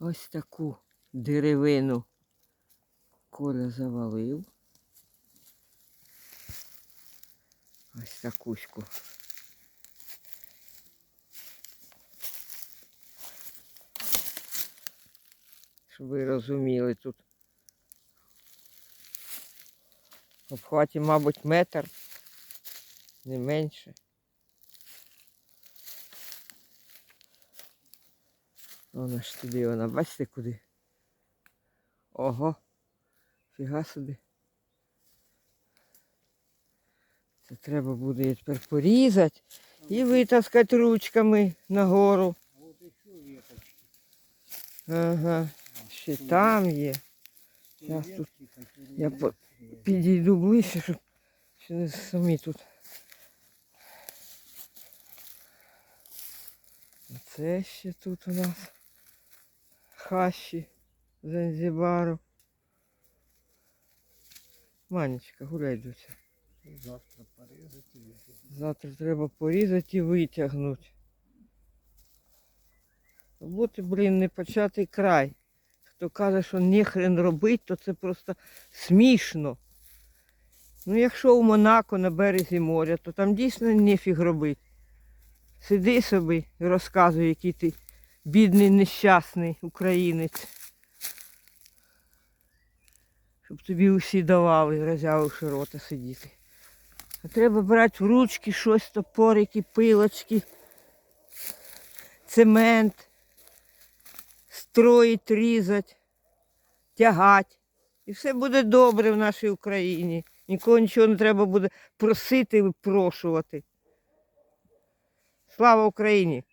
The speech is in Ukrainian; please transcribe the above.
Ось таку деревину Коля завалив. Ось такуську. Щоб ви розуміли тут. В обхваті, мабуть, метр, не менше. Вона ж туди, вона, бачите куди? Ого, фіга собі. Це треба буде її тепер порізати і витаскати ручками нагору. Ага, ще там є. Щас тут я. Підійду ближче, щоб ще не самі тут. Це ще тут у нас хащі Занзібару. Манечка, гуляй доця. Завтра порезать и. Завтра треба порізати і витягнути. Роботи, блін, не початий край. Хто каже, що ніхрен робить, то це просто смішно. Ну, якщо у Монако на березі моря, то там дійсно нефіг робити. Сиди собі і розказуй, який ти бідний, нещасний українець. Щоб тобі усі давали, розявивши рота сидіти. А треба брати в ручки щось, топорики, пилочки, цемент, строїть, різати, тягати. І все буде добре в нашій Україні. Нікого нічого не треба буде просити випрошувати. Слава Україні!